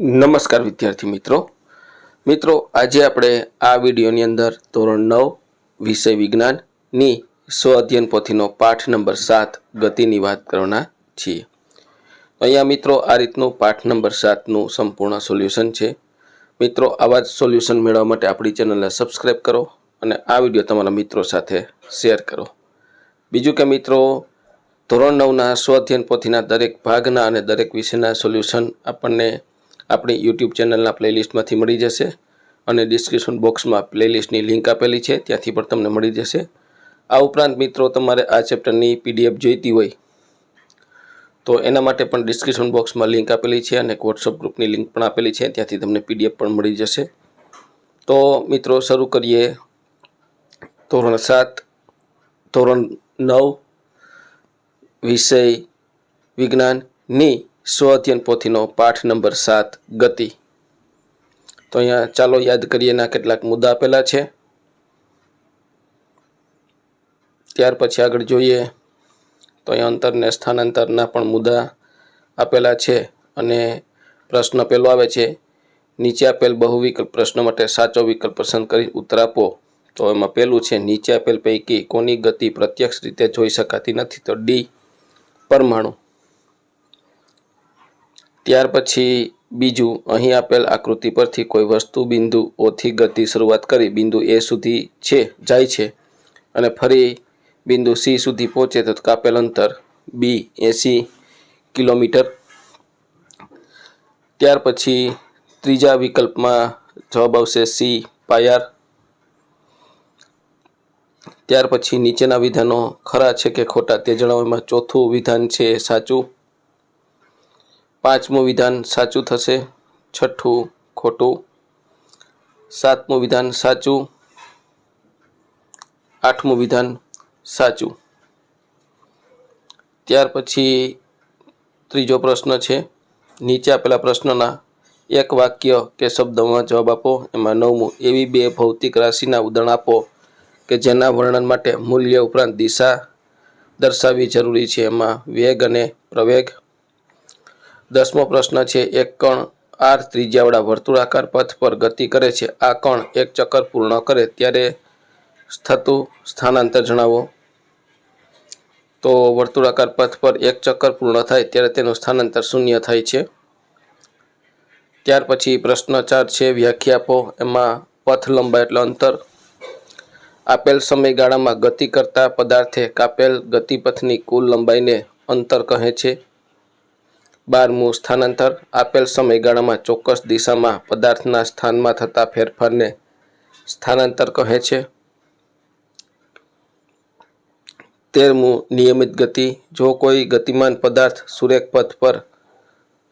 નમસ્કાર વિદ્યાર્થી મિત્રો. મિત્રો, આજે આપણે આ વિડીયોની અંદર ધોરણ નવ, વિષય વિજ્ઞાનની સ્વ અધ્યયન પોથીનો પાઠ નંબર સાત ગતિની વાત કરવાના છીએ. અહીંયા મિત્રો, આ રીતનું પાઠ નંબર સાતનું સંપૂર્ણ સોલ્યુશન છે. મિત્રો, આવા જ સોલ્યુશન મેળવવા માટે આપણી ચેનલને સબસ્ક્રાઈબ કરો અને આ વીડિયો તમારા મિત્રો સાથે શેર કરો. બીજું કે મિત્રો, ધોરણ નવના સ્વ અધ્યયન પોથીના દરેક ભાગના અને દરેક વિષયના સોલ્યુશન આપણને આપણી યુટ્યુબ ચેનલના પ્લેલિસ્ટમાંથી મળી જશે અને ડિસ્ક્રિપ્શન બોક્સમાં પ્લેલિસ્ટની લિંક આપેલી છે, ત્યાંથી પણ તમને મળી જશે. આ ઉપરાંત મિત્રો, તમારે આ ચેપ્ટરની પીડીએફ જોઈતી હોય તો એના માટે પણ ડિસ્ક્રિપ્શન બોક્સમાં લિંક આપેલી છે અને વોટ્સઅપ ગ્રુપની લિંક પણ આપેલી છે, ત્યાંથી તમને પીડીએફ પણ મળી જશે. તો મિત્રો, શરૂ કરીએ. ધોરણ સાત, ધોરણ નવ, વિષય વિજ્ઞાનની સ્વ અધ્યયન પોથીનો પાઠ નંબર સાત, ગતિ. તો અહીંયા ચાલો યાદ કરીએ એના કેટલાક મુદ્દા આપેલા છે. ત્યાર પછી આગળ જોઈએ. તો અહીંયા અંતરને સ્થાનાંતરના પણ મુદ્દા આપેલા છે અને પ્રશ્ન પહેલો આવે છે, નીચે આપેલ બહુ વિકલ્પ પ્રશ્ન માટે સાચો વિકલ્પ પસંદ કરી ઉત્તર આપો. તો એમાં પહેલું છે, નીચે આપેલ પૈકી કોની ગતિ પ્રત્યક્ષ રીતે જોઈ શકાતી નથી? તો ડી, પરમાણુ. ત્યાર પછી બીજું અહીં આપેલ આકૃતિ પરથી કોઈ વસ્તુ બિંદુ ઓથી ગતિ શરૂઆત કરી બિંદુ એ સુધી છે, જાય છે અને ફરી બિંદુ સી સુધી પહોંચે તો કાપેલ અંતર બી એંસી કિલોમીટર. ત્યાર પછી ત્રીજા વિકલ્પમાં જવાબ આવશે સી પાયાર ત્યાર પછી નીચેના વિધાનો ખરા છે કે ખોટા તે જણાવવામાં ચોથું વિધાન છે સાચું. પાંચમું વિધાન સાચું થશે, છઠ્ઠું ખોટું. સાતમું વિધાન સાચું, આઠમું વિધાન સાચું. ત્યાર પછી ત્રીજો પ્રશ્ન છે, નીચે આપેલા પ્રશ્નના એક વાક્ય કે શબ્દમાં જવાબ આપો, એમાં નવમું, એવી બે ભૌતિક રાશિના ઉદાહરણ આપો કે જેના વર્ણન માટે મૂલ્ય ઉપરાંત દિશા દર્શાવવી જરૂરી છે. એમાં વેગ અને પ્રવેગ દસમો પ્રશ્ન છે, એક કણ આર ત્રિજ્યાવાળા વર્તુળાકાર પથ પર ગતિ કરે છે. આ કણ એક ચક્કર પૂર્ણ કરે, ત્યારે થતું સ્થાનાંતર જણાવો. તો વર્તુળાકાર પથ પર એક ચક્કર પૂર્ણ થાય, ત્યારે તેનું સ્થાનાંતર શૂન્ય થાય છે. ત્યાર પછી પ્રશ્ન ચાર છે, વ્યાખ્યા આપો. એમાં પથ લંબાઈ એટલે અંતર. આપેલ સમયગાળામાં ગતિ કરતા પદાર્થે કાપેલ ગતિપથની કુલ લંબાઈને અંતર કહે છે. બારમું સ્થાનાંતર આપેલ સમયગાળામાં ચોક્કસ દિશામાં પદાર્થના સ્થાનમાં થતા ફેરફારને સ્થાનાંતર કહે છે. તેરમું, નિયમિત ગતિ. જો કોઈ ગતિમાન પદાર્થ સુરેખ પથ પર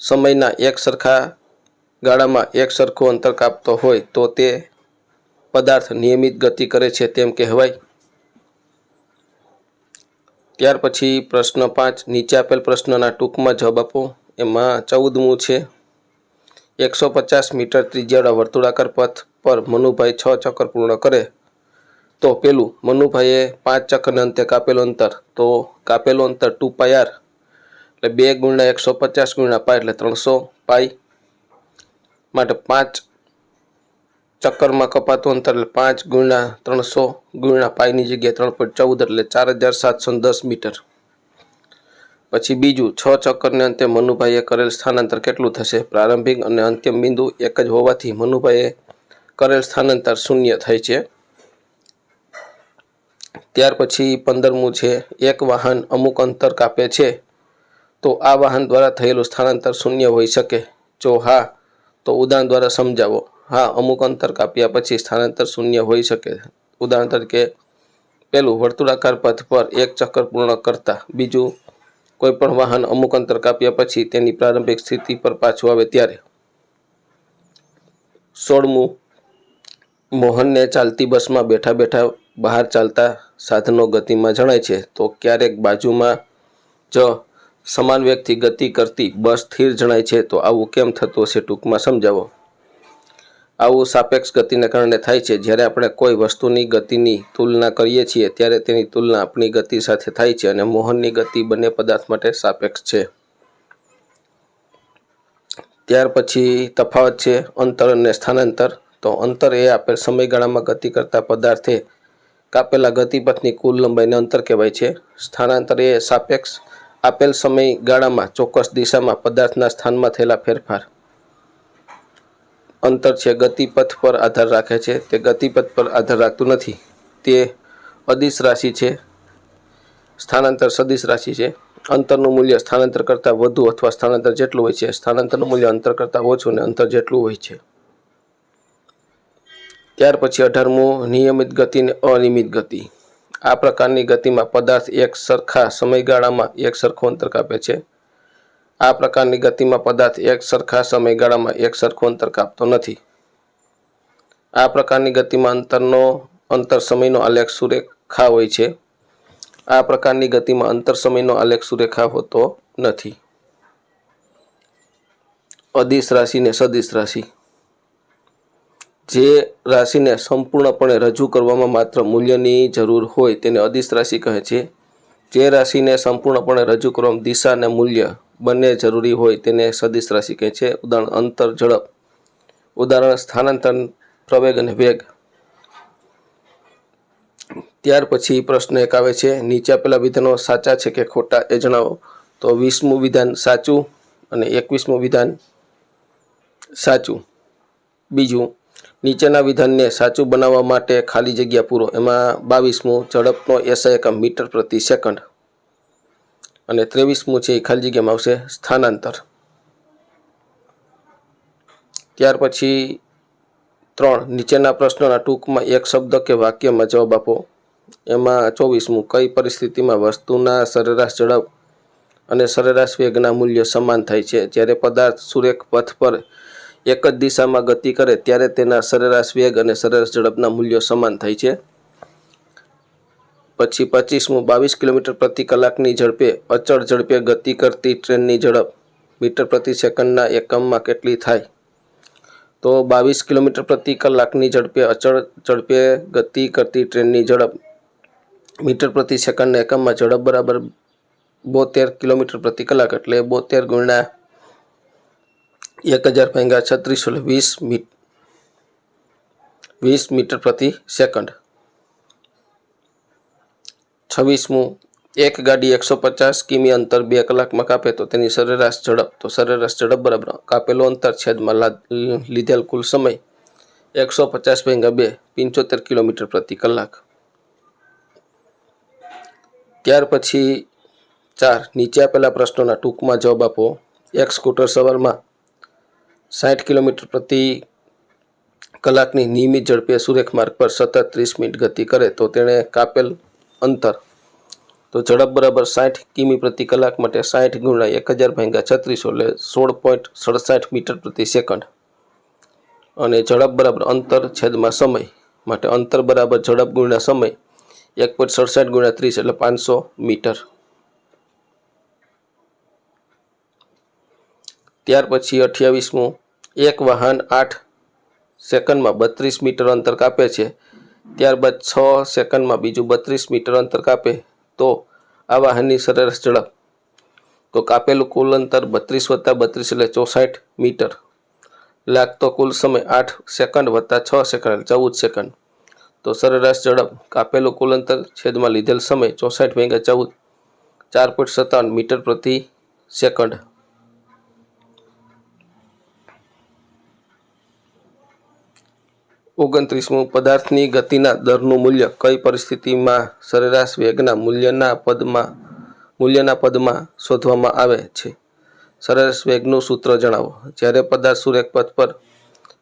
સમયના એક સરખા ગાળામાં એક સરખું અંતર કાપતો હોય, તો તે પદાર્થ નિયમિત ગતિ કરે છે તેમ કહેવાય. ત્યાર પછી પ્રશ્ન પાંચ, નીચે આપેલ પ્રશ્નના ટૂંકમાં જવાબ આપો. એમાં ચૌદમું છે. એકસો પચાસ મીટર ત્રિજ્યાવાળા વર્તુળાકાર પથ પર મનુભાઈ છ ચક્કર પૂર્ણ કરે. તો પેલું, મનુભાઈએ પાંચ ચક્કરને અંતે કાપેલું અંતર. તો કાપેલું અંતર ટુ પાય આર. એટલે બે ગુણ્યા એકસો પચાસ ગુણ્યા પાય એટલે ત્રણસો પાય માટે પાંચ ચક્કરમાં કપાતું અંતર એટલે પાંચ ગુણ્યા ત્રણસો ગુણ્યા પાયની જગ્યાએ ત્રણ પોઈન્ટ ચૌદ એટલે ચાર હજાર સાતસો દસ મીટર. પછી બીજું, છ ચક્કરને અંતે મનુભાઈએ કરેલ સ્થાનાંતર કેટલું થશે? પ્રારંભિક અને અંતિમ બિંદુ એક જ હોવાથી મનુભાઈએ કરેલ સ્થાનાંતર શૂન્ય થાય છે. ત્યાર પછી પંદરમું છે, એક વાહન અમુક અંતર કાપે છે, તો આ વાહન દ્વારા થયેલું સ્થાનાંતર શૂન્ય હોઈ શકે. જો હા, તો ઉદાહરણ દ્વારા સમજાવો. હા, અમુક અંતર કાપ્યા પછી સ્થાનાંતર શૂન્ય હોઈ શકે. ઉદાહરણ તરીકે, પેલું વર્તુળાકાર પથ પર એક ચક્કર પૂર્ણ કરતા. બીજું કોઈ પણ વાહન અમુક અંતર કાપ્યા પછી તેની પ્રારંભિક સ્થિતિ પર પાછું આવે ત્યારે. સોળમું, મોહનને ચાલતી બસમાં બેઠા બેઠા બહાર ચાલતા સાધનો ગતિમાં જણાય છે. તો ક્યારેક બાજુમાં જ સમાન વ્યક્તિ ગતિ કરતી બસ સ્થિર જણાય છે. તો આવું કેમ થતું હશે ટૂંકમાં સમજાવો. આવું સાપેક્ષ ગતિને કારણે થાય છે. જ્યારે આપણે કોઈ વસ્તુની ગતિની તુલના કરીએ છીએ, ત્યારે તેની તુલના આપણી ગતિ સાથે થાય છે અને મોહનની ગતિ બંને પદાર્થ માટે સાપેક્ષ છે. ત્યાર પછી તફાવત છે, અંતર અને સ્થાનાંતર. તો અંતર એ આપેલ સમયગાળામાં ગતિ કરતા પદાર્થે કાપેલા ગતિપથની કુલ લંબાઈને અંતર કહેવાય છે. સ્થાનાંતર એ સાપેક્ષ આપેલ સમયગાળામાં ચોક્કસ દિશામાં પદાર્થના સ્થાનમાં થયેલા ફેરફાર. અંતર છે, ગતિપથ પર આધાર રાખે છે. તે ગતિપથ પર આધાર રાખતું નથી. તે અદિશ રાશિ છે. સ્થાનાંતર સદિશ રાશિ છે. અંતરનું મૂલ્ય સ્થાનાંતર કરતાં વધુ અથવા સ્થાનાંતર જેટલું હોય છે. સ્થાનાંતરનું મૂલ્ય અંતર કરતાં ઓછું અને અંતર જેટલું હોય છે. ત્યાર પછી અઢારમું, નિયમિત ગતિ અને અનિયમિત ગતિ. આ પ્રકારની ગતિમાં પદાર્થ એક સરખા સમયગાળામાં એક સરખું અંતર કાપે છે. આ પ્રકારની ગતિમાં પદાર્થ એક સરખા સમયગાળામાં એક સરખું અંતર કાપતો નથી. આ પ્રકારની ગતિમાં અંતરનો અંતર સમયનો આલેખ સુરેખા હોય છે. આ પ્રકારની ગતિમાં અંતર સમયનો આલેખ સુરેખા હોતો નથી. અદિશ રાશિ ને સદિશ રાશિ. જે રાશિને સંપૂર્ણપણે રજૂ કરવામાં માત્ર મૂલ્યની જરૂર હોય તેને અદિશ રાશિ કહે છે. જે રાશિને સંપૂર્ણપણે રજૂ કરવામાં દિશા અને મૂલ્ય બંને જરૂરી હોય તેને સદિશ રાશિ કહે છે. ઉદાહરણ અંતર ઝડપ, ઉદાહરણ સ્થાનાંતર, પ્રવેગ અને વેગ. ત્યાર પછી પ્રશ્ન એક આવે છે. નીચે આપેલા વિધાનો સાચા છે કે ખોટા એ જણાવો. તો વીસમું વિધાન સાચું અને એકવીસમું વિધાન સાચું. બીજું નીચેના વિધાનને સાચું બનાવવા માટે ખાલી જગ્યા પૂરો. એમાં બાવીસમું ઝડપનો એસઆઈ એકમ મીટર પ્રતિ સેકન્ડ અને ત્રેવીસમું છે એ ખાલી જગ્યામાં આવશે સ્થાનાંતર. ત્યાર પછી ત્રણ, નીચેના પ્રશ્નોના ટૂંકમાં એક શબ્દ કે વાક્યમાં જવાબ આપો. એમાં ચોવીસમું, કઈ પરિસ્થિતિમાં વસ્તુના સરેરાશ ઝડપ અને સરેરાશ વેગના મૂલ્ય સમાન થાય છે? જ્યારે પદાર્થ સુરેખ પથ પર એક જ દિશામાં ગતિ કરે ત્યારે તેના સરેરાશ વેગ અને સરેરાશ ઝડપના મૂલ્યો સમાન થાય છે. પછી પચીસમું, બાવીસ કિલોમીટર પ્રતિ કલાકની ઝડપે અચળ ઝડપે ગતિ કરતી ટ્રેનની ઝડપ મીટર પ્રતિ સેકન્ડના એકમમાં કેટલી થાય? તો બાવીસ કિલોમીટર પ્રતિ કલાકની ઝડપે અચળ ઝડપે ગતિ કરતી ટ્રેનની ઝડપ મીટર પ્રતિ સેકન્ડના એકમમાં ઝડપ બરાબર બોતેર કિલોમીટર પ્રતિ કલાક, એટલે બોતેર ગુણ્યા એક હજાર ભાંગ્યા છત્રીસો વીસ મી વીસ મીટર પ્રતિ સેકન્ડ. છવ્વીસમું, એક ગાડી એકસો પચાસ કિમી અંતર બે કલાકમાં કાપે તો તેની સરેરાશ ઝડપ તો સરેરાશ ઝડપ બરાબર કાપેલો અંતર છેદમાં લા- લીધેલ કુલ સમય એકસો પચાસ ભાંગ્યા બે, પંચોતેર કિલોમીટર પ્રતિ કલાક. ત્યાર પછી ચાર, નીચે આપેલા પ્રશ્નોના ટૂંકમાં જવાબ આપો. એક સ્કૂટર સવારમાં સાઠ કિલોમીટર પ્રતિ કલાકની નિયમિત ઝડપે સુરેખ માર્ગ પર સતત ત્રીસ મિનિટ ગતિ કરે તો તેણે કાપેલ અંતર તો ઝડપ બરાબર સાઠ કિમી પ્રતિ કલાક માટે સાઠ ગુણ્યા એક હજાર ભાંગ્યા છત્રીસો એટલે સોળ પોઈન્ટ સડસાઠ મીટર પ્રતિ સેકન્ડ. અને ઝડપ બરાબર અંતર છેદમાં સમય માટે અંતર બરાબર ઝડપ ગુણ્યા સમય એક પોઈન્ટ સડસાઠ ગુણ્યા ત્રીસ એટલે પાંચસો મીટર. ત્યાર પછી અઠ્યાવીસમું, એક વાહન આઠ સેકન્ડમાં બત્રીસ મીટર અંતર કાપે છે. ત્યારબાદ છ સેકન્ડમાં બીજું બત્રીસ મીટર અંતર કાપે. તો આ વાહનની સરેરાશ ઝડપ. તો કાપેલું કુલ અંતર બત્રીસ વત્તા બત્રીસ એટલે ચોસાઠ મીટર. લાગતો કુલ સમય આઠ સેકન્ડ વત્તા છ સેકન્ડ એટલે ચૌદ સેકન્ડ. તો સરેરાશ ઝડપ. કાપેલું કુલ અંતર છેદમાં લીધેલ સમય ચોસાઠ ભાગ્યા ચૌદ. ચાર પોઈન્ટ સત્તાવન મીટર પ્રતિ સેકન્ડ. ઓગણત્રીસમું પદાર્થની ગતિના દરનું મૂલ્ય કઈ પરિસ્થિતિમાં સરેરાશ વેગના મૂલ્યના પદમાં મૂલ્યના પદમાં શોધવામાં આવે છે? સરેરાશ વેગનું સૂત્ર જણાવો. જ્યારે પદાર્થ સુરેખ પથ પર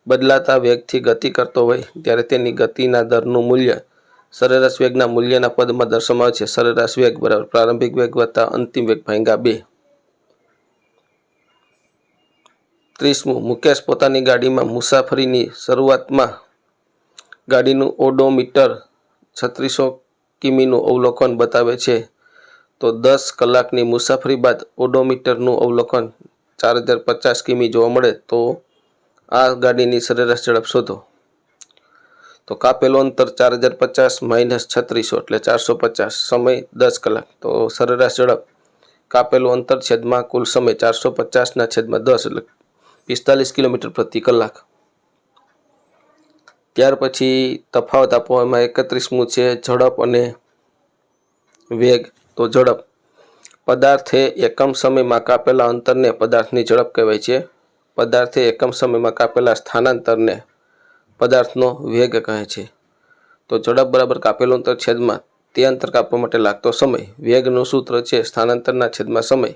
બદલાતા વેગથી ગતિ કરતો હોય, ત્યારે તેની ગતિના દરનું મૂલ્ય સરેરાશ વેગના મૂલ્યના પદમાં દર્શાવવામાં આવે છે. સરેરાશ વેગ બરાબર પ્રારંભિક વેગ વત્તા અંતિમ વેગ ભાંગા બે. ત્રીસમું, મુકેશ પોતાની ગાડીમાં મુસાફરીની શરૂઆતમાં ગાડીનું ઓડોમીટર છત્રીસો કિમીનું અવલોકન બતાવે છે. તો દસ કલાકની મુસાફરી બાદ ઓડોમીટરનું અવલોકન ચાર હજાર પચાસ કિમી જોવા મળે તો આ ગાડીની સરેરાશ ઝડપ શોધો. તો કાપેલો અંતર ચાર હજાર પચાસ માઇનસ છત્રીસો એટલે ચારસો પચાસ સમય દસ કલાક. તો સરેરાશ ઝડપ કાપેલું અંતર છેદમાં કુલ સમય ચારસો પચાસના છેદમાં દસ એટલે પિસ્તાલીસ કિલોમીટર પ્રતિ કલાક. ત્યાર પછી તફાવત આપો એમાં એકત્રીસમું છે, ઝડપ અને વેગ. તો ઝડપ. પદાર્થે એકમ સમયમાં કાપેલા અંતરને પદાર્થની ઝડપ કહેવાય છે. પદાર્થે એકમ સમયમાં કાપેલા સ્થાનાંતરને પદાર્થનો વેગ કહે છે. તો ઝડપ બરાબર કાપેલું અંતર છેદમાં તે અંતર કાપવા માટે લાગતો સમય. વેગનું સૂત્ર છે સ્થાનાંતરના છેદમાં સમય.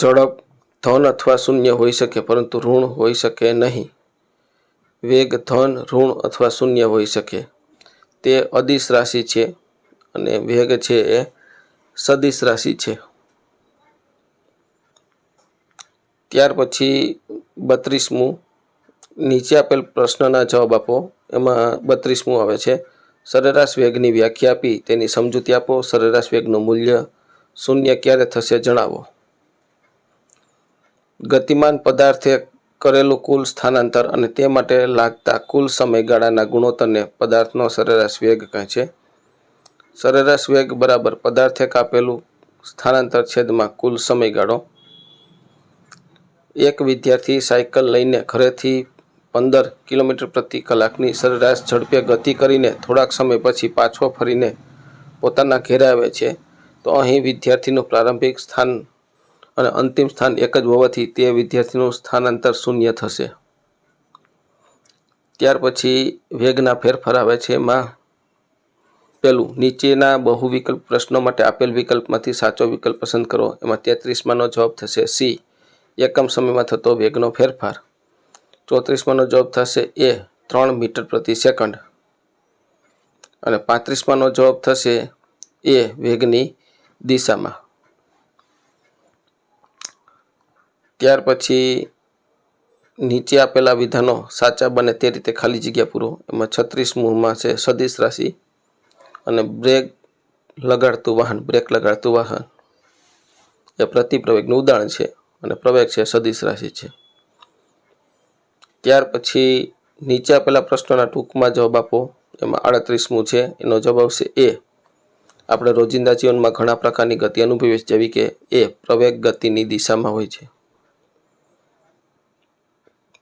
ઝડપ. ધન અથવા શૂન્ય હોઈ શકે, પરંતુ ઋણ હોઈ શકે નહીં. વેગ, ધન, ઋણ અથવા શૂન્ય હોઈ શકે. તે અદિશ રાશિ છે અને વેગ છે એ સદિશ રાશિ છે. ત્યાર પછી બત્રીસમું. નીચે આપેલ પ્રશ્નના જવાબ આપો. એમાં બત્રીસમું આવે છે. સરેરાશ વેગની વ્યાખ્યા આપી, તેની સમજૂતી આપો. સરેરાશ વેગનું મૂલ્ય શૂન્ય ક્યારે થશે જણાવો. ગતિમાન પદાર્થે કરેલું કુલ સ્થાનાંતર અને તે માટે લાગતા કુલ સમયગાળાના ગુણોત્તરને પદાર્થનો સરેરાશ વેગ કહે છે. સરેરાશ વેગ બરાબર પદાર્થે કાપેલું સ્થાનાંતર છેદમાં કુલ સમયગાળો. એક વિદ્યાર્થી સાયકલ લઈને ઘરેથી પંદર કિલોમીટર પ્રતિ કલાકની સરેરાશ ઝડપે ગતિ કરીને થોડાક સમય પછી પાછો ફરીને પોતાના ઘેરે આવે છે. તો અહીં વિદ્યાર્થીનું પ્રારંભિક સ્થાન અને અંતિમ સ્થાન એક જ હોવાથી તે વિદ્યાર્થીનું સ્થાનાંતર શૂન્ય થશે. ત્યાર પછી વેગના ફેરફાર આવે છે. એમાં પેલું, નીચેના બહુ વિકલ્પ પ્રશ્નો માટે આપેલ વિકલ્પમાંથી સાચો વિકલ્પ પસંદ કરો. એમાં તેત્રીસમાંનો જવાબ થશે સી. એકમ સમયમાં થતો વેગનો ફેરફાર. ચોત્રીસમાંનો જવાબ થશે એ, ત્રણ મીટર પ્રતિ સેકન્ડ. અને પાંત્રીસમાંનો જવાબ થશે એ, વેગની દિશામાં. ત્યાર પછી નીચે આપેલા વિધાનો સાચા બને તે રીતે ખાલી જગ્યા પૂરો. એમાં છત્રીસમુંમાં છે સદિશ રાશિ અને બ્રેક લગાડતું વાહન, બ્રેક લગાડતું વાહન. એ પ્રતિપ્રવેગનું ઉદાહરણ છે અને પ્રવેગ છે સદીશ રાશિ છે. ત્યાર પછી નીચે આપેલા પ્રશ્નોના ટૂંકમાં જવાબ આપો. એમાં આડત્રીસમું છે, એનો જવાબ આવશે એ. આપણે રોજિંદા જીવનમાં ઘણા પ્રકારની ગતિ અનુભવીએ જેવી કે એ પ્રવેગ ગતિની દિશામાં હોય છે.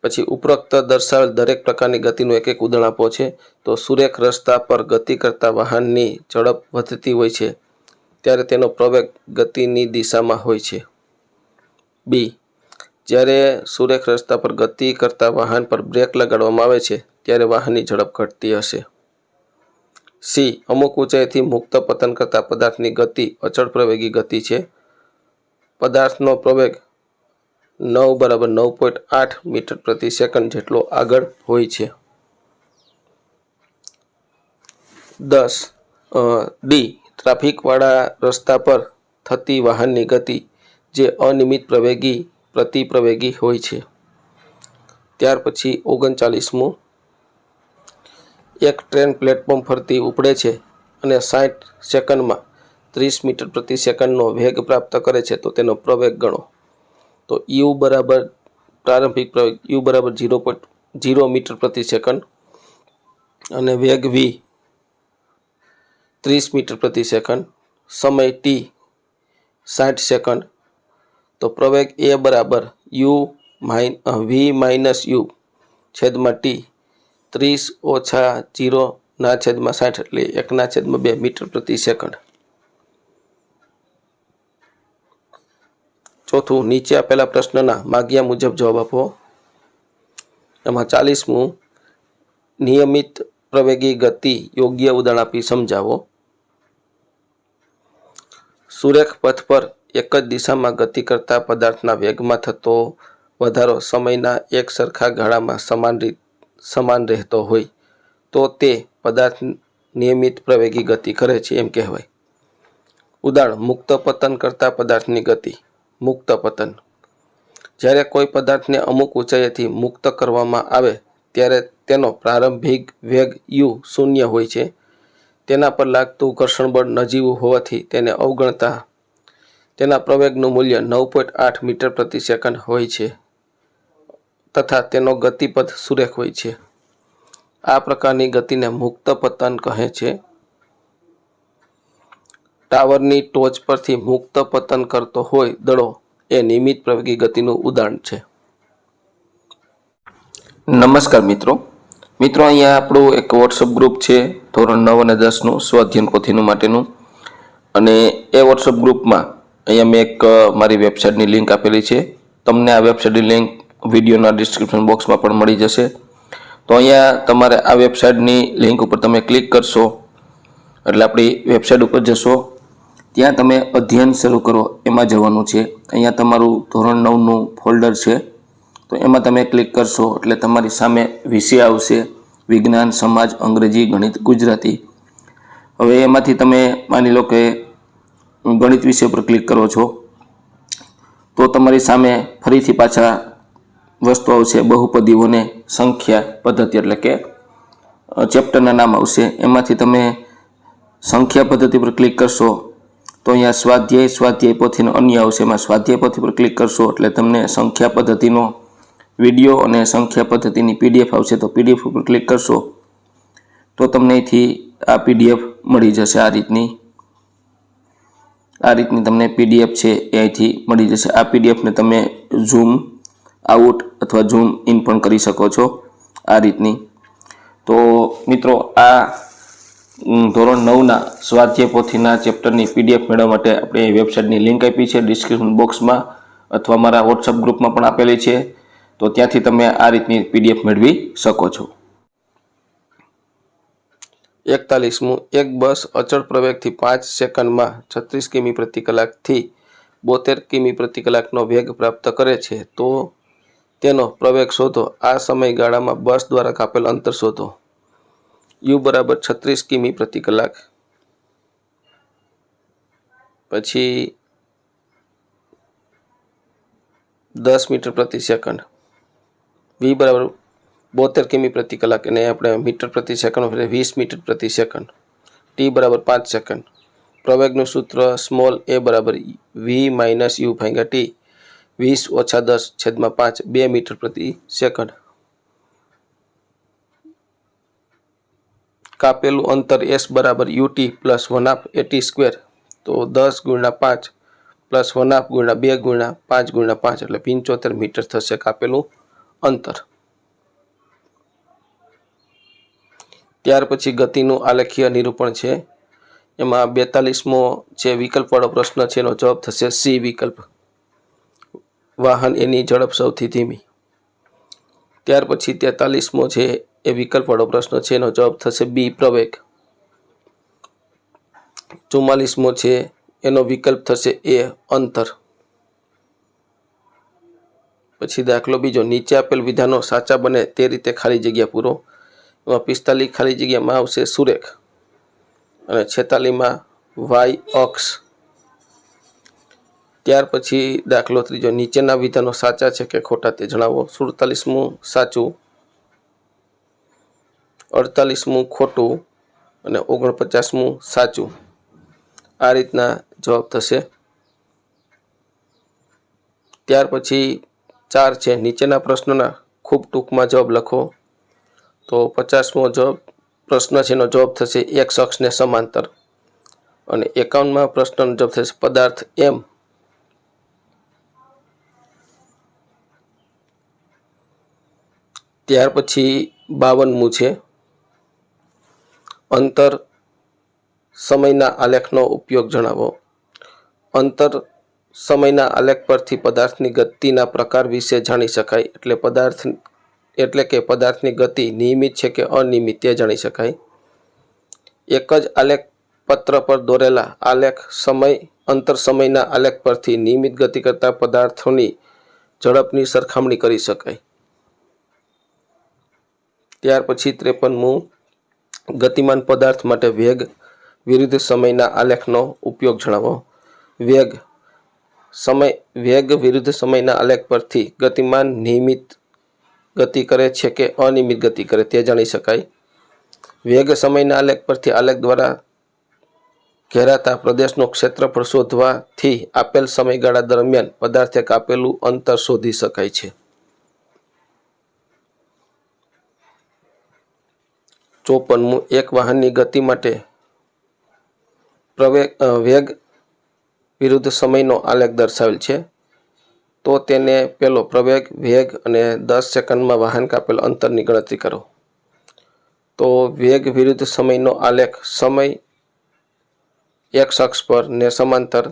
પછી ઉપરોક્ત દર્શાવેલ દરેક પ્રકારની ગતિનું એક એક ઉદાહરણ આપો છે. તો સુરેખ રસ્તા પર ગતિ કરતા વાહનની ઝડપ વધતી હોય છે. ત્યારે તેનો પ્રવેગ ગતિની દિશામાં હોય છે. બી. જ્યારે સુરેખ રસ્તા પર ગતિ કરતા વાહન પર બ્રેક લગાડવામાં આવે છે, ત્યારે વાહનની ઝડપ ઘટતી હશે. સી. અમુક ઊંચાઈથી મુક્ત પતન કરતા પદાર્થની ગતિ અચળ પ્રવેગી ગતિ છે. પદાર્થનો પ્રવેગ નવ બરાબર નવ પોઈન્ટ આઠ મીટર પ્રતિ સેકન્ડ જેટલો આગળ હોય છે. દસ ડી, ટ્રાફિકવાળા રસ્તા પર થતી વાહનની ગતિ જે અનિયમિત પ્રવેગી, પ્રતિ પ્રવેગી હોય છે. ત્યાર પછી ઓગણચાલીસમું. એક ટ્રેન પ્લેટફોર્મ ફરતી ઉપડે છે અને સાઠ સેકન્ડમાં ત્રીસ મીટર પ્રતિ સેકન્ડનો વેગ પ્રાપ્ત કરે છે તો તેનો પ્રવેગ ગણો. તો યુ બરાબર પ્રારંભિક પ્રવેગ યુ બરાબર ઝીરો પોઈન્ટ ઝીરો મીટર પ્રતિ સેકન્ડ અને વેગ વી ત્રીસ મીટર પ્રતિ સેકન્ડ સમય ટી સાઠ સેકન્ડ તો પ્રવેગ એ બરાબર u minus v minus u છેદમાં ટી ત્રીસ ઓછા જીરોના છેદમાં સાઠ એટલે એકના છેદમાં બે મીટર પ્રતિ સેકન્ડ ચોથું, નીચે આપેલા પ્રશ્નના માગ્યા મુજબ જવાબ આપો. એમાં ચાલીસમું, નિયમિત પ્રવેગી ગતિ યોગ્ય ઉદાહરણ આપી સમજાવો. સુરેખ પથ પર એક જ દિશામાં ગતિ કરતા પદાર્થના વેગમાં થતો વધારો સમયના એક સરખા ગાળામાં સમાન રીત, સમાન રહેતો હોય, તો તે પદાર્થ નિયમિત પ્રવેગી ગતિ કરે છે એમ કહેવાય. ઉદાહરણ, મુક્ત પતન કરતા પદાર્થની ગતિ. મુક્ત પતન. જ્યારે કોઈ પદાર્થને અમુક ઊંચાઈએથી મુક્ત કરવામાં આવે, ત્યારે તેનો પ્રારંભિક વેગ યુ શૂન્ય હોય છે. તેના પર લાગતું ઘર્ષણ બળ નજીવું હોવાથી તેને અવગણતા તેના પ્રવેગનું મૂલ્ય નવ પોઈન્ટ આઠ મીટર પ્રતિ સેકન્ડ હોય છે તથા તેનો ગતિપથ સુરેખ હોય છે. આ પ્રકારની ગતિને મુક્ત પતન કહે છે. ટાવરની ટોચ પરથી મુક્ત પતન કરતો હોય દડો એ નિયમિત પ્રવેગી ગતિનું ઉદાહરણ છે. નમસ્કાર મિત્રો. મિત્રો, અહીંયા આપણું એક વોટ્સઅપ ગ્રુપ છે, ધોરણ નવ અને દસનું સ્વાધ્યન પોથીનું માટેનું. અને એ વોટ્સઅપ ગ્રુપમાં અહીંયા મેં એક મારી વેબસાઇટની લિંક આપેલી છે. તમને આ વેબસાઇટની લિંક વિડીયોના ડિસ્ક્રિપ્શન બોક્સમાં પણ મળી જશે. તો અહીંયા તમારે આ વેબસાઇટની લિંક ઉપર તમે ક્લિક કરશો. એટલે આપણી વેબસાઇટ ઉપર જશો. ત્યાં તમે અધ્યયન શરૂ કરો, એમાં જવાનું છે. અહીંયા તમારું ધોરણ નવનું ફોલ્ડર છે. તો એમાં તમે ક્લિક કરશો, એટલે તમારી સામે વિષય આવશે. વિજ્ઞાન, સમાજ, અંગ્રેજી, ગણિત, ગુજરાતી. હવે એમાંથી તમે માની લો કે ગણિત વિષય પર ક્લિક કરો છો. તો તમારી સામે ફરીથી પાછા વસ્તુ આવશે, બહુપદીઓને સંખ્યા પદ્ધતિ એટલે કે ચેપ્ટરના નામ આવશે. એમાંથી તમે સંખ્યા પદ્ધતિ પર ક્લિક કરશો તો અહીંયા સ્વાધ્યાય સ્વાધ્યાય પોથીનો અન્ય આવશે એમાં સ્વાધ્યાય પોથી પર ક્લિક કરશો એટલે તમને સંખ્યા પદ્ધતિનો વીડિયો અને સંખ્યા પદ્ધતિની પીડીએફ આવશે તો પીડીએફ ઉપર ક્લિક કરશો. તો તમને અહીંથી આ પીડીએફ મળી જશે આ રીતની. આ રીતની તમને પીડીએફ છે એ અહીંથી મળી જશે. આ પીડીએફને તમે ઝૂમ આઉટ અથવા ઝૂમ ઇન પણ કરી શકો છો આ રીતની. તો મિત્રો આ ધોરણ નવના સ્વાધ્યાય પોથીના ચેપ્ટરની પીડીએફ મેળવવા માટે આપણે વેબસાઇટની લિંક આપી છે. ડિસ્ક્રિપ્શન બોક્સમાં અથવા મારા વોટ્સઅપ ગ્રુપમાં પણ આપેલી છે. તો ત્યાંથી તમે આ રીતની પીડીએફ મેળવી શકો છો. એકતાલીસમું. એક બસ અચળ પ્રવેગથી પાંચ સેકન્ડમાં છત્રીસ કિમી પ્રતિ કલાકથી બોતેર કિમી પ્રતિ કલાકનો વેગ પ્રાપ્ત કરે છે. તો તેનો પ્રવેગ શોધો. આ સમયગાળામાં બસ દ્વારા કાપેલ અંતર શોધો. યુ બરાબર છત્રીસ કિમી પ્રતિ કલાક. પછી દસ મીટર પ્રતિ સેકન્ડ. વી બરાબર બોતેર કિમી પ્રતિ કલાક અને આપણે મીટર પ્રતિ સેકન્ડ વીસ મીટર પ્રતિ સેકન્ડ. ટી બરાબર પાંચ સેકન્ડ. પ્રવેગનું સૂત્ર સ્મોલ એ બરાબર વી માઇનસ યુ ભાગ્યા ટી વીસ ઓછા દસ છેદમાં પાંચ બે મીટર પ્રતિ સેકન્ડ. કાપેલું અંતર એસ બરાબર U T plus one half A T square તો દસ ગુણ્યા પાંચ પ્લસ વન હાફ ગુણ્યા બે ગુણ્યા પાંચ ગુણ્યા પાંચ એટલે પંચોતેર મીટર થશે કાપેલું અંતર. ત્યાર પછી ગતિનું આલેખીય નિરૂપણ છે. એમાં બેતાલીસમો જે વિકલ્પવાળો પ્રશ્ન છે એનો જવાબ થશે સી વિકલ્પ. વાહન એની ઝડપ સૌથી ધીમી. ત્યાર પછી તેતાલીસમો છે એ વિકલ્પવાળો પ્રશ્ન છે, એનો જવાબ થશે બી, પ્રવેગ. ચુમ્માલીસમો છે, એનો વિકલ્પ થશે એ, અંતર. પછી દાખલો બીજો, નીચે આપેલ વિધાનો સાચા બને તે રીતે ખાલી જગ્યા પૂરો. એમાં પિસ્તાલીસ ખાલી જગ્યામાં આવશે સુરેખ. અને છેતાલીસમાં વાય અક્ષ. ત્યાર પછી દાખલો ત્રીજો, નીચેના વિધાનો સાચા છે કે ખોટા તે જણાવો. સુડતાલીસમું સાચું. અડતાલીસમું ખોટું અને ઓગણપચાસમું સાચું. આ રીતના જવાબ થશે. ત્યાર પછી ચાર છે. નીચેના પ્રશ્નોના ખૂબ ટૂંકમાં જવાબ લખો. તો પચાસમો જવાબ, પ્રશ્ન છે એનો જવાબ થશે એક શખ્સને સમાંતર. અને એકાવનમાં પ્રશ્નનો જવાબ થશે પદાર્થ એમ. ત્યાર પછી બાવનમું છે. અંતર સમયના આલેખનો ઉપયોગ જણાવો. અંતર સમયના આલેખ પરથી પદાર્થની ગતિના પ્રકાર વિશે જાણી શકાય એટલે પદાર્થ, એટલે કે પદાર્થની ગતિ નિયમિત છે કે અનિયમિત તે જાણી શકાય. એક જ આલેખ પત્ર પર દોરેલા આલેખ સમય, અંતર સમયના આલેખ પરથી નિયમિત ગતિ કરતા પદાર્થોની ઝડપની સરખામણી કરી શકાય. ત્યાર પછી ત્રેપનમું ગતિમાન પદાર્થ માટે વેગ વિરુદ્ધ સમયના આલેખનો ઉપયોગ જણાવો. વેગ સમય, વેગ વિરુદ્ધ સમયના આલેખ પરથી ગતિમાન નિયમિત ગતિ કરે છે કે અનિયમિત ગતિ કરે તે જાણી શકાય. વેગ સમયના આલેખ પરથી આલેખ દ્વારા ઘેરાતા પ્રદેશનું ક્ષેત્રફળ શોધવાથી આપેલ સમયગાળા દરમિયાન પદાર્થે કાપેલું અંતર શોધી શકાય છે. ચોપનમું એક વાહનની ગતિ માટે પ્રવેગ વેગ વિરુદ્ધ સમયનો આલેખ દર્શાવેલ છે. તો તેને પેલો પ્રવેગ, વેગ અને દસ સેકન્ડમાં વાહન કાપેલ અંતરની ગણતરી કરો. તો વેગ વિરુદ્ધ સમયનો આલેખ સમય એક્સ અક્ષ પર ને સમાંતર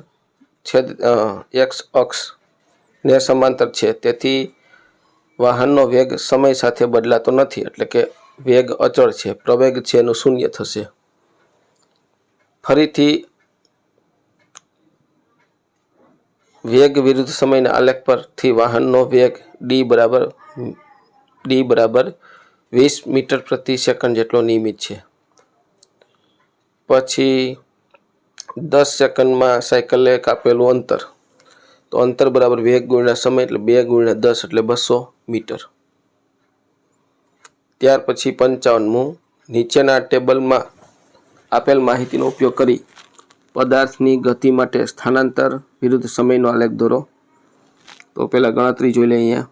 છેદ એક્સ અક્ષ ને સમાંતર છે. તેથી વાહનનો વેગ સમય સાથે બદલાતો નથી. એટલે કે વેગ અચળ છે, પ્રવેગ છે એનું શૂન્ય થશે. ફરીથી વેગ વિરુદ્ધ સમયના આલેખ પરથી વાહનનો વેગ ડી બરાબર ડી બરાબર વીસ મીટર પ્રતિ સેકન્ડ જેટલો નિયમિત છે. પછી દસ સેકન્ડમાં સાયકલે કાપેલું અંતર. તો અંતર બરાબર વેગ ગુણ્યા સમય એટલે બે ગુણ્યા દસ એટલે બસો મીટર. ત્યાર પછી પંચાવનમું. નીચેના ટેબલમાં આપેલ માહિતીનો ઉપયોગ કરી પદાર્થની ગતિ માટે સ્થાનાંતર વિરુદ્ધ સમયનો આલેખ દોરો. તો પહેલાં ગણતરી જોઈ લે અહીંયા.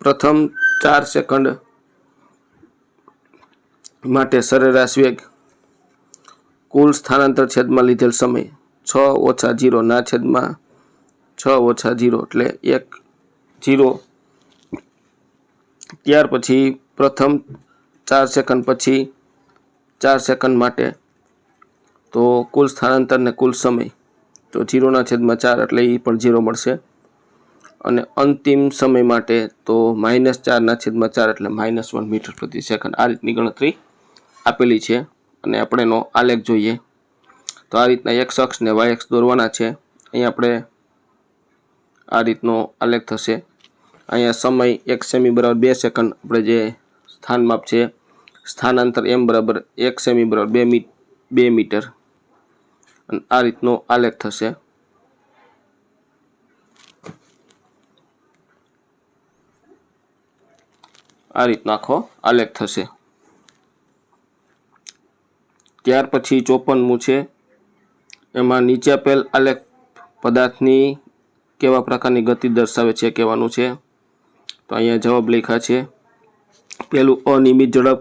પ્રથમ ચાર સેકન્ડ માટે સરેરાશ વેગ. કુલ સ્થાનાંતર છેદમાં લીધેલ સમય. છ ઓછા જીરોના છેદમાં છ ઓછા જીરો એટલે એક જીરો. ત્યાર પછી પ્રથમ ચાર સેકન્ડ પછી ચાર સેકન્ડ માટે તો કુલ સ્થાનાંતર ને કુલ સમય. તો જીરોના છેદમાં ચાર એટલે એ પણ જીરો મળશે. અને અંતિમ સમય માટે તો માઇનસ ચારના છેદમાં ચાર એટલે માઇનસ વન મીટર પ્રતિ સેકન્ડ. આ રીતની ગણતરી આપેલી છે અને આપણે એનો આલેખ જોઈએ. તો આ રીતના એક્સ અક્ષ ને વાય એક્સ દોરવાના છે. અહીં આપણે આ રીતનો આલેખ થશે. અહીંયા સમય એક સેમી બરાબર બે સેકન્ડ આપણે જે સ્થાન માપ છે, સ્થાનાંતર એમ બરાબર એક સેમી બરાબર બે મી બે મીટર. અને આ રીતનો આલેખ થશે. આ રીતનો આખો આલેખ થશે. ત્યાર પછી ચોપનમું છે. એમાં નીચે આપેલ આલેખ પદાર્થની કેવા પ્રકારની ગતિ દર્શાવે છે, કહેવાનું છે. તો અહીંયા જવાબ લખ્યા છે, પહેલું અનિયમિત ઝડપ,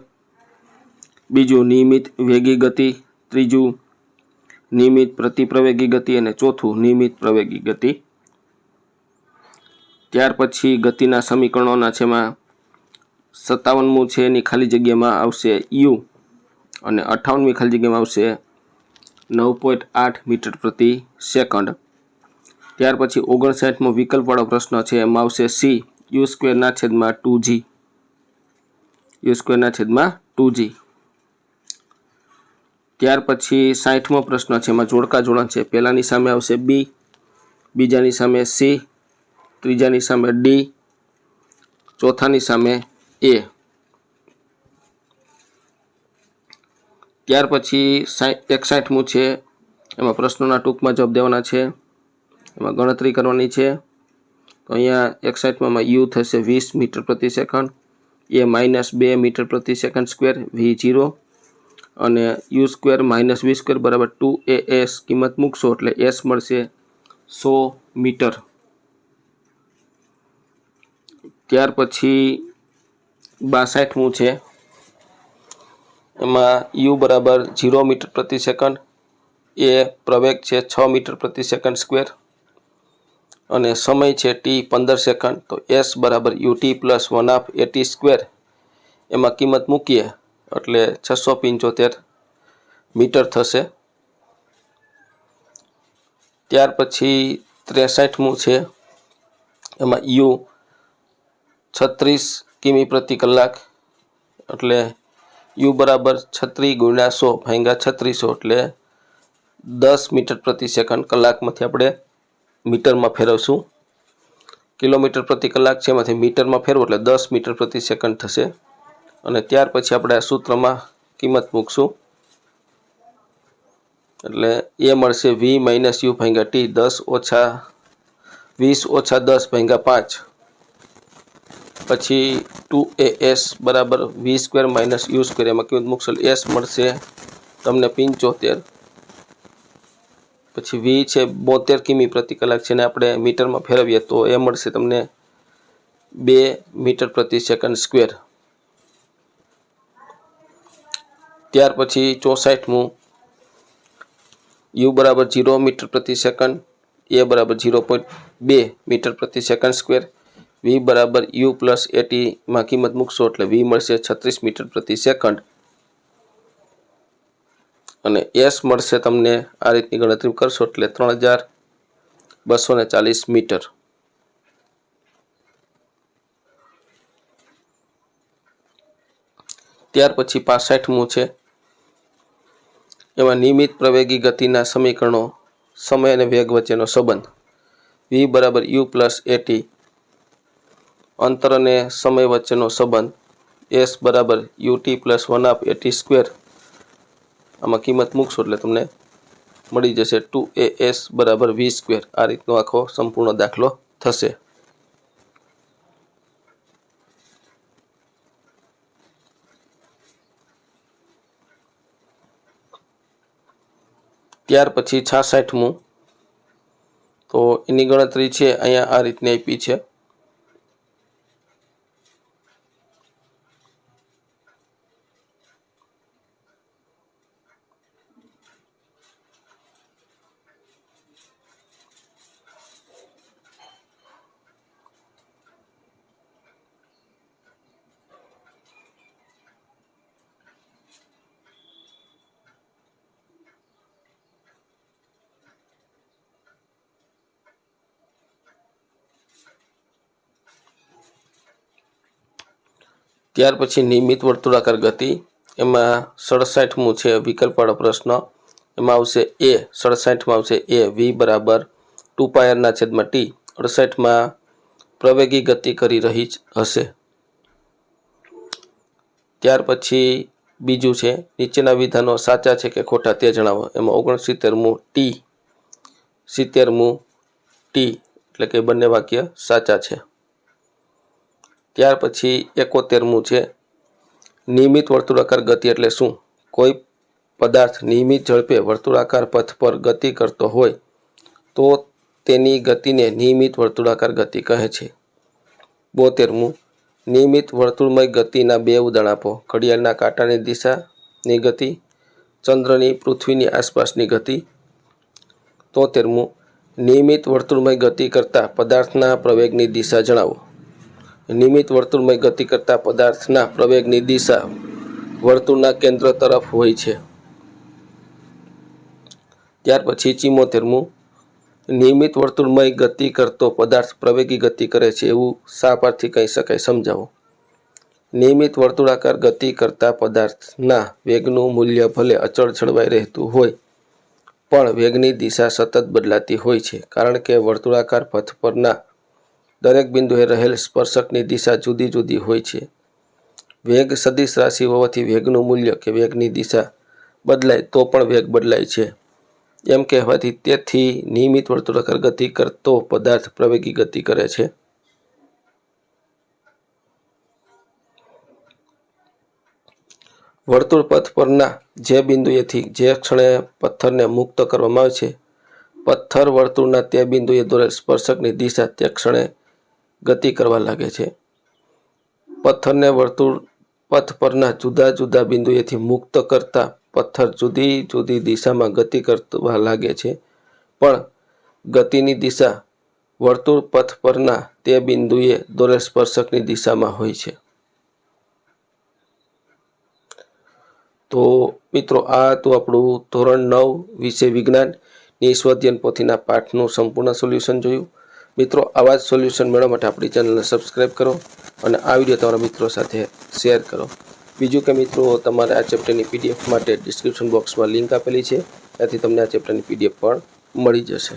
બીજું નિયમિત વેગી ગતિ, ત્રીજું નિયમિત પ્રતિપ્રવેગી ગતિ અને ચોથું નિયમિત પ્રવેગી ગતિ. ત્યાર પછી ગતિના સમીકરણોના છે એમાં સત્તાવનમું છે, એની ખાલી જગ્યામાં આવશે યુ અને અઠ્ઠાવનમી ખાલી જગ્યામાં આવશે નવ પોઈન્ટ આઠ મીટર પ્રતિ સેકન્ડ. ત્યાર પછી ઓગણસાઠમો વિકલ્પવાળો પ્રશ્ન છે એમાં આવશે સી યુ સ્ક્વેરના છેદમાં ટુ જી યુ સ્ક્વેરના છેદમાં ટુ જી ત્યાર પછી સાઠમો પ્રશ્ન છે, એમાં જોડકા જોડાણ છે. પહેલાંની સામે આવશે બી બીજાની સામે સી ત્રીજાની સામે ડી ચોથાની સામે એ ત્યાર પછી સાઠ એકસાઠમું છે, એમાં પ્રશ્નોના ટૂંકમાં જવાબ દેવાના છે. એમાં ગણતરી કરવાની છે. તો અહીંયા એક્સાઇટમાં યુ થશે વીસ મીટર પ્રતિ સેકન્ડ, એ માઇનસ બે મીટર પ્રતિ સેકન્ડ સ્ક્વેર, વી જીરો. અને U square minus V square બરાબર ટુ એ એસ કિંમત મૂકશો એટલે એસ મળશે સો મીટર. ત્યાર પછી બાસઠમું છે. એમાં યુ બરાબર ઝીરો મીટર પ્રતિ સેકન્ડ, એ પ્રવેગ છે છ મીટર પ્રતિ સેકન્ડ સ્ક્વેર. અને સમય છે ટી પંદર સેકન્ડ. તો એસ બરાબર U T plus one half A T square એમાં કિંમત મૂકીએ એટલે છસો પંચોતેર મીટર થશે. ત્યાર પછી ત્રેસઠમું છે. એમાં યુ છત્રીસ કિમી પ્રતિ કલાક. એટલે યુ બરાબર છત્રી ગુણ્યા સો ભાંગા છત્રીસો એટલે દસ મીટર પ્રતિ સેકન્ડ કલાકમાંથી આપણે મીટરમાં ફેરવશું. કિલોમીટર પ્રતિ કલાક છે, એમાંથી મીટરમાં ફેરવો એટલે દસ મીટર પ્રતિ સેકન્ડ થશે. અને ત્યાર પછી આપણે આ સૂત્રમાં કિંમત મૂકશું. એટલે એ મળશે વી માઇનસ યુ ભાંગ્યા ટી દસ ઓછા વીસ ઓછા દસ ભાંગ્યા પાંચ. પછી ટુ એ એસ બરાબર V square minus U square, એમાં કિંમત મૂકશો એસ મળશે તમને પંચોતેર. પછી વી છે બોતેર કિમી પ્રતિ કલાક છે ને આપણે મીટરમાં ફેરવીએ તો એ મળશે તમને બે મીટર પ્રતિ સેકન્ડ સ્ક્વેર. ત્યાર પછી ચોસાઠમું. યુ બરાબર જીરો મીટર પ્રતિ સેકન્ડ, એ બરાબર ઝીરો પોઈન્ટ બે મીટર પ્રતિ સેકન્ડ સ્ક્વેર. વી બરાબર યુ પ્લસ એટીમાં કિંમત મૂકશો એટલે વી મળશે છત્રીસ મીટર પ્રતિ સેકન્ડ. અને એસ મળશે તમને આ રીતની ગણતરી કરશો એટલે ત્રણ હજાર બસો ને ચાલીસ મીટર. ત્યાર પછી પાસઠમું છે. એમાં નિયમિત પ્રવેગી ગતિના સમીકરણો, સમય અને વેગ વચ્ચેનો સંબંધ. વી બરાબર યુ પ્લસ એટી અંતર અને સમય વચ્ચેનો સંબંધ. એસ બરાબર યુટી પ્લસ વન આપ એટી સ્ક્વેર આમાં કિંમત મૂકશો એટલે તમને મળી જશે ટુ એ એસ બરાબર વી સ્ક્વેર. આ રીતનો આખો સંપૂર્ણ દાખલો થશે. ત્યાર પછી છાસઠમું. તો એની ગણતરી છે, અહીંયા આ રીતની આપી છે. ત્યાર પછી નિયમિત વર્તુળાકાર ગતિ, એમાં સડસઠમું છે વિકલ્પવાળો પ્રશ્ન, એમાં આવશે એ, સડસાઠમાં આવશે એ, વી બરાબર, ટુ પાયરના છેદમાં ટી, અડસઠમાં પ્રવેગી ગતિ કરી રહી જ હશે. ત્યાર પછી બીજું છે, નીચેના વિધાનો સાચા છે કે ખોટા તે જણાવો, એમાં ઓગણસિત્તેરમું ટી, સિત્તેરમું ટી, એટલે કે બંને વાક્ય સાચા છે. ત્યાર પછી એકોતેરમું છે. નિયમિત વર્તુળાકાર ગતિ એટલે શું? કોઈ પદાર્થ નિયમિત ઝડપે વર્તુળાકાર પથ પર ગતિ કરતો હોય, તો તેની ગતિને નિયમિત વર્તુળાકાર ગતિ કહે છે. બોતેરમું. નિયમિત વર્તુળમય ગતિના બે ઉદાહરણ આપો. ઘડિયાળના કાંટાની દિશાની ગતિ, ચંદ્રની પૃથ્વીની આસપાસની ગતિ. તોતેરમું. નિયમિત વર્તુળમય ગતિ કરતા પદાર્થના પ્રવેગની દિશા જણાવો. નિયમિત વર્તુળમય ગતિ કરતા પદાર્થના પ્રવેગની દિશા વર્તુળના કેન્દ્ર તરફ હોય છે. ત્યાર પછી ચિમોતેરમું નિયમિત વર્તુળમય ગતિ કરતો પદાર્થ પ્રવેગી ગતિ કરે છે એવું શા પરથી કહી શકાય, સમજાવો. નિયમિત વર્તુળાકાર ગતિ કરતા પદાર્થના વેગનું મૂલ્ય ભલે અચળ જળવાઈ રહેતું હોય, પણ વેગની દિશા સતત બદલાતી હોય છે, કારણ કે વર્તુળાકાર પથ પરના દરેક બિંદુએ રહેલ સ્પર્શકની દિશા જુદી જુદી હોય છે. વેગ સદિશ રાશિ હોવાથી વેગનું મૂલ્ય કે વેગની દિશા બદલાય તો પણ વેગ બદલાય છે. એમ કહેવાથી તેથી નિયમિત વર્તુળાકાર ગતિ કરતો પદાર્થ પ્રવેગી ગતિ કરે છે. વર્તુળ પથ પરના જે બિંદુએથી જે ક્ષણે પથ્થરને મુક્ત કરવામાં આવે છે. પથ્થર વર્તુળના તે બિંદુએ દોરેલ સ્પર્શકની દિશા તે ક્ષણે ગતિ કરવા લાગે છે. પથ્થરને વર્તુળ, પથ પરના જુદા જુદા બિંદુએથી મુક્ત કરતા પથ્થર જુદી જુદી દિશામાં ગતિ કરવા લાગે છે. પણ ગતિની દિશા વર્તુળ, પથ પરના તે બિંદુએ દોરેલ સ્પર્શકની દિશામાં હોય છે. તો મિત્રો, આ હતું આપણું ધોરણ નવ વિષય વિજ્ઞાન. નિસ્વધ્યન પોથીના પાઠનું સંપૂર્ણ સોલ્યુશન જોયું. મિત્રો, આવા જ સોલ્યુશન મેળવવા માટે આપણી ચેનલને સબસ્ક્રાઈબ કરો અને આ વીડિયો તમારા મિત્રો સાથે શેર કરો. બીજું કે મિત્રો, તમારે આ ચેપ્ટરની પીડીએફ માટે ડિસ્ક્રિપ્શન બોક્સમાં લિંક આપેલી છે. ત્યાંથી તમને આ ચેપ્ટરની પીડીએફ પણ મળી જશે.